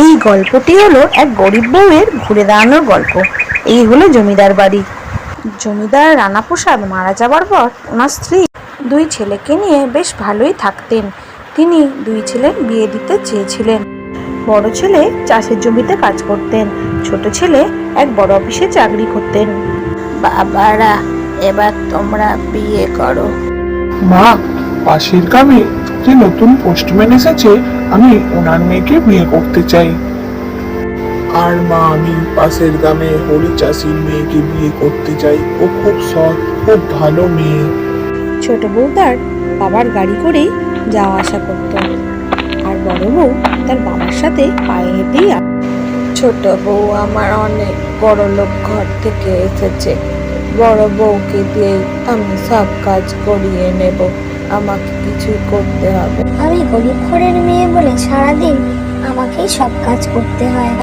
এই গল্পটি হলো এক গরিব বউয়ের ঘুরে দাঁড়ানোর গল্প। এই হলো জমিদার বাড়ি। জমিদার রানা প্রসাদ মারা যাবার পর ওনার স্ত্রী দুই ছেলেকে নিয়ে বেশ ভালোই থাকতেন। তিনি দুই ছেলের বিয়ে দিতে চেয়েছিলেন। বড় ছেলে চাষের জমিতে কাজ করতেন, ছোট ছেলে এক বড় অফিসে চাকরি করতেন। বাবারা, এবার তোমরা বিয়ে করো। মা, পাশের গ্রামে যে নতুন পোস্টম্যান এসেছে, আমি ওনার মেয়েকে বিয়ে করতে চাই। আর মা, আমি পাশের গ্রামে হরি চাষির মেয়েকে বিয়ে করতে চাই। ও খুব সৎ, খুব ভালো মেয়ে। ছোট বউ তার বাবার গাড়ি করেই যাওয়া আসা করত। আর বড় বউ তার বাবার সাথে পায়ে হেঁটেই ছোট বউ আমার অনেক বড় লোক ঘর থেকে এসেছে। বড় বউকে দিয়ে আমি সব কাজ করিয়ে নেব। আমাকে কিছু করতে হবে। আমি গরিব ঘরের মেয়ে বলে সারাদিন আমাকেই সব কাজ করতে হয়।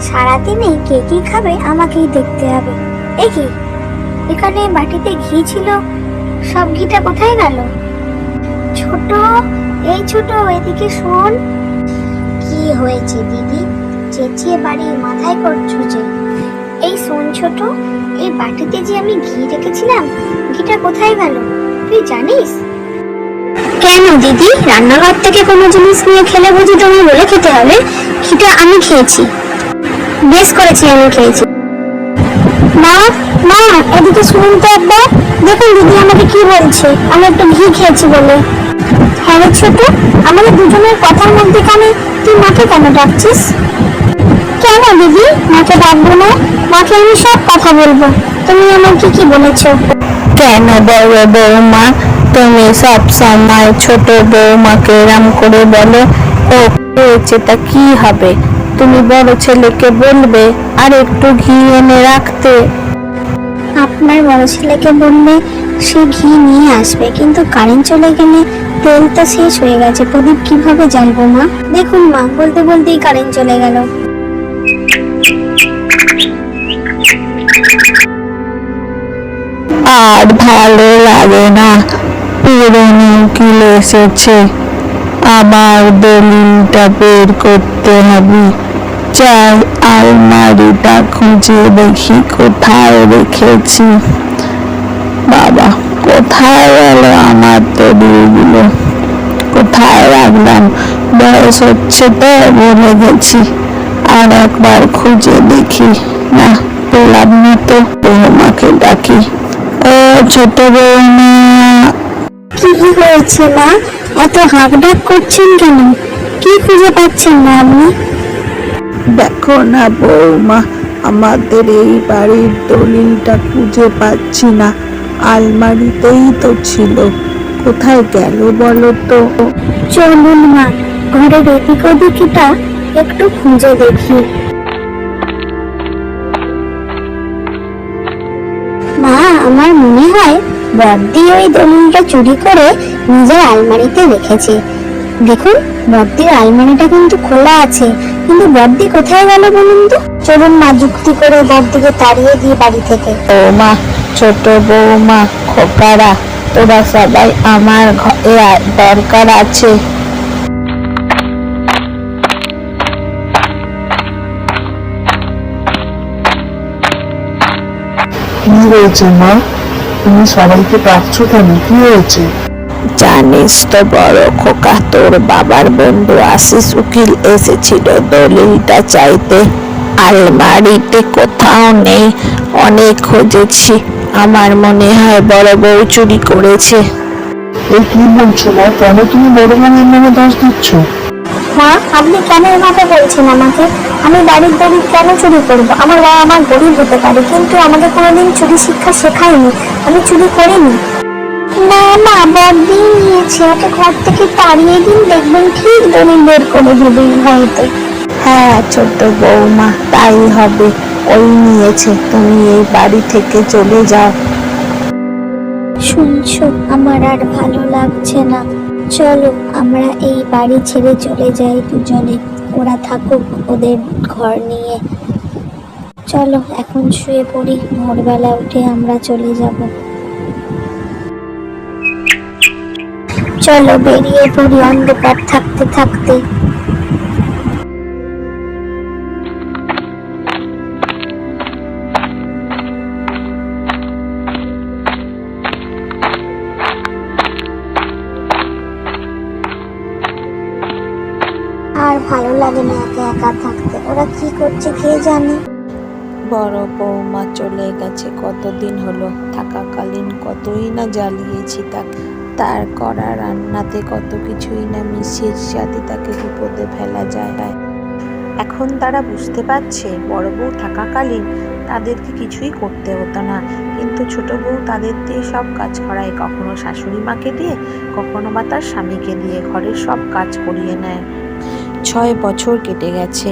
সারাদিনে কে কি খাবে আমাকেই দেখতে হবে। এ কি? এখানে বাটিতে ঘি ছিল, সব ঘিটা কোথায় গেল? ছোট, এই ছোট, এদিকে শোন। কি হয়েছে দিদি? চেঁচিয়ে বাড়ির মাথায় করছ যে। এই শোন ছোট, এই বাটিতে যে আমি ঘি রেখেছিলাম, ঘিটা কোথায় গেল? তুই জানিস? কেন, দিদি? রান্নাঘর থেকে কোনো জিনিস নিয়ে খেলে বুঝি তুমি বলে খেতে হবে? সেটা আমি খেয়েছি। বেশ করেছি, আমি খেয়েছি। মা মা, এদিকে শুনুন তো একবার। দেখুন, দিদি আমাকে কি বলছে। আমি একটু ঘি খেয়েছি বলে। হ্যাঁ ছোট, আমাদের দুজনের কথার মধ্যে কানে তুই মাকে কেন ডাকছিস? কেন দিদি? মাকে ডাকবো না? মাকে আমি সব কথা বলব। তুমি আমাকে কি বলেছ? কেন বড় বৌমা? তুমি সব সময় ছোট বৌমাকে এরম করে বলো ও হয়েছে তা কি হবে? তুমি বড় ছেলেকে বলবে আর একটু ঘি এনে রাখতে। আপনার বড় ছেলেকে বললে সে ঘি নিয়ে আসবে কিন্তু কারেন্ট চলে গেলে তেল তো শেষ হয়ে গেছে। প্রদীপ কীভাবে জ্বালবো মা? দেখুন মা বলতে বলতেই কারেন্ট চলে গেল। আর ভালো লাগে না। পুরনো উকিল এসেছে। আবার দলিলটা বের করতে হবে। চাই আলমারিটা খুঁজে দেখি কোথায় রেখেছি। বাবা, কোথায় গেল আমার দলিলগুলো? কোথায় রাখলাম? বয়স হচ্ছে তো, বলে গেছি। আর একবার খুঁজে দেখি। না, পেলাম না তো, বৌমাকে ডাকি। ও ছোট বৌমা কি হয়েছে মা? এত হাঁক ডাক করছেন কেন? কি খুঁজে পাচ্ছেন না আপনি? দেখো না বৌমা আমাদের এই বাড়ির দলিলটা খুঁজে পাচ্ছি না। আলমারিতেই তো ছিল। কোথায় গেল বলো তো? চলুন মা ঘরের এদিক ওদিকটা একটু খুঁজে দেখি। মা আমার মনে হয় বর্দি ওই দলিলটা চুরি করে নিজের আলমারিতে রেখেছে। দেখুন বর্দির আলমারিটা কিন্তু খোলা আছে কিন্তু বর্দি কোথায় গেল বলুন তো? চলুন মা যুক্তি করে বর্দিকে তাড়িয়ে দিয়ে বাড়ি থেকে। বৌমা ছোট বৌমা খোকারা তোরা সবাই আমার ঘরে দরকার আছে। কি হয়েছে মা? তুমি সবাইকে ডাকছো কেন? কি হয়েছে? জানিস তো বড় খোকা তোর বাবার বন্ধু আশিস উকিল এসেছিল দলিলটা চাইতে। আলমারিতে কোথাও নেই অনেক খুঁজেছি। আমার মনে হয় বড় বউ চুরি করেছে। এই কি বলছো মা? কেন তুমি বড় বোনের নামে দোষ দিচ্ছ? মা আপনি কেন এভাবে বলছেন আমাকে? আমি বাড়ির দলিল কেন চুরি করব? আমার বাবা আমার গরিব হতে পারে কিন্তু আমাকে কোনোদিন চুরি শিক্ষা শেখায়নি। আমি চুরি করিনি। না মা বড়দিন নিয়েছে। ওকে ঘর থেকে তাড়িয়ে দিন দেখবেন ঠিক দলিল বের করে দেবে হয়তো। হ্যাঁ ছোট বৌমা তাই হবে। ওই নিয়েছে তুমি এই বাড়ি থেকে চলে যাও। শুনছো? আমার আর ভালো লাগছে না। চলো, আমরা এই বাড়ি ছেড়ে চলে যাই দুজনে। ওরা থাকুক ওদের ঘর নিয়ে। চলো, এখন শুয়ে পড়ি। ভোরবেলা উঠে আমরা চলে যাব। চলো, বেরিয়ে পড়ি অন্ধকার থাকতে থাকতে। একা একা থাকতে। ওরা কি করছে কে জানে? বড় বৌমা চলে গেছে, কতদিন হলো? থাকাকালীন কতই না জ্বালিয়েছি তাকে। তার করা রান্নাতে কত কিছুই না মিশিয়ে যাতে তাকে বিপদে ফেলা যায়। এখন তারা বুঝতে পারছে, বড় বউ থাকাকালীন তাদেরকে কিছুই করতে হতো না। কিন্তু ছোট বউ তাদের দিয়ে সব কাজ করায়। কখনো শাশুড়ি মাকে দিয়ে, কখনো বা তার স্বামীকে দিয়ে ঘরের সব কাজ করিয়ে নেয়। ছয় বছর কেটে গেছে।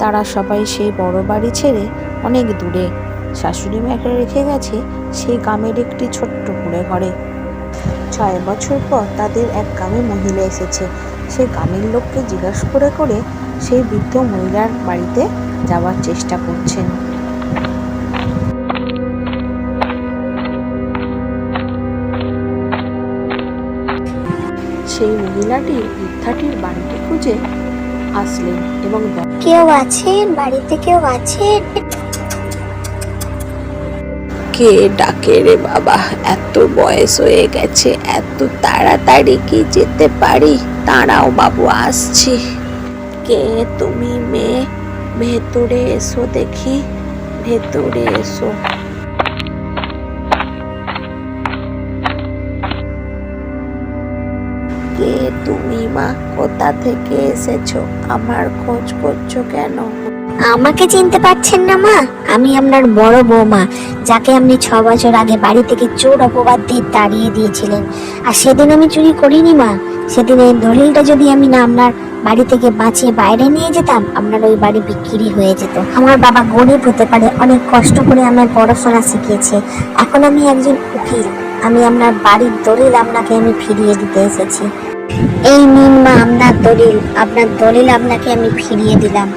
তারা সবাই সেই বড় বাড়ি ছেড়ে অনেক দূরে। শাশুড়ি মাকে রেখে গেছে সেই গ্রামের একটি ছোট্ট কুড়ে ঘরে। ছয় বছর পর তাদের এক গ্রামে মহিলা এসেছে। সেই গ্রামের লোককে জিজ্ঞাসা করে করে সেই বৃদ্ধ মহিলার বাড়িতে যাওয়ার চেষ্টা করছেন। সেই মহিলাটি বৃদ্ধাটির বাড়িটি খুঁজে আসলেন এবং কেউ আছেন? বাড়িতে কেউ আছেন? কে ডাকে রে বাবা? এত বয়স হয়ে গেছে এত তাড়াতাড়ি কি যেতে পারি? দাঁড়াও বাবু আসছি। কে তুমি মেয়ে? ভেতরে এসো দেখি। ভেতরে এসো। কে তুমি মা, কোথা থেকে এসেছ? আমার খোঁজ করছ কেন? আমাকে চিনতে পারছেন না মা। আমি আপনার বড় বৌমা, যাকে আপনি ছ বছর আগে বাড়ি থেকে চোর অপবাদ দিয়ে তাড়িয়ে দিয়েছিলেন। আর সেদিন আমি চুরি করিনি মা। সেদিন এই দলিলটা যদি আমি না আপনার বাড়ি থেকে বাঁচিয়ে বাইরে নিয়ে যেতাম, আপনার ওই বাড়ি বিক্রি হয়ে যেত। আমার বাবা গরিব হতে পারে, অনেক কষ্ট করে আমার পড়াশোনা শিখিয়েছে। এখন আমি একজন উকিল। আমি আপনার বাড়ির দলিল আপনাকে আমি ফিরিয়ে দিতে এসেছি। এই নিন মা আপনার দলিল আপনার দলিল আপনাকে আমি ফিরিয়ে দিলাম।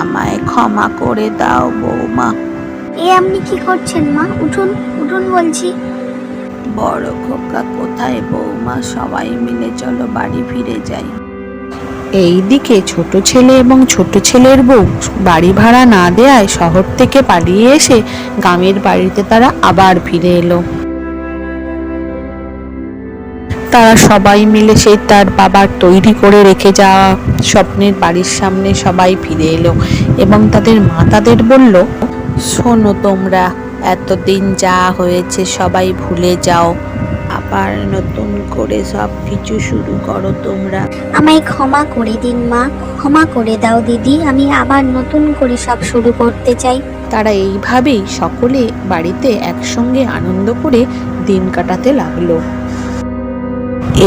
আমায় ক্ষমা করে দাও বৌমা। এ আপনি কি করছেন মা? উঠুন উঠুন বলছি। বড় খোকা কোথায় বৌমা? সবাই মিলে চলো বাড়ি ফিরে যাই। এইদিকে ছোট ছেলে এবং ছোট ছেলের বউ বাড়ি ভাড়া না দেয়ায় শহর থেকে পালিয়ে এসে গ্রামের বাড়িতে তারা আবার ফিরে এলো। তারা সবাই মিলে সেই তার বাবার তৈরি করে রেখে যাওয়া স্বপ্নের বাড়ির সামনে সবাই ফিরে এলো এবং তাদের মা তাদের বলল শোনো তোমরা এতদিন যা হয়েছে সবাই ভুলে যাও। আবার নতুন করে সব কিছু শুরু করো তোমরা। আমায় ক্ষমা করে দিন মা। ক্ষমা করে দাও দিদি। আমি আবার নতুন করে সব শুরু করতে চাই। তারা এইভাবেই সকলে বাড়িতে একসঙ্গে আনন্দ করে দিন কাটাতে লাগল।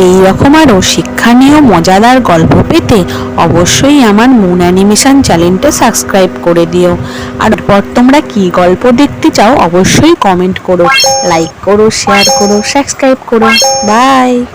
এই রকম আরও শিক্ষণীয়, মজাদার গল্প পেতে অবশ্যই আমার মুন অ্যানিমেশন চ্যানেলটা সাবস্ক্রাইব করে দিও। আর পর তোমরা কি গল্প দেখতে চাও অবশ্যই কমেন্ট করো, লাইক করো, শেয়ার করো, সাবস্ক্রাইব করো। বাই!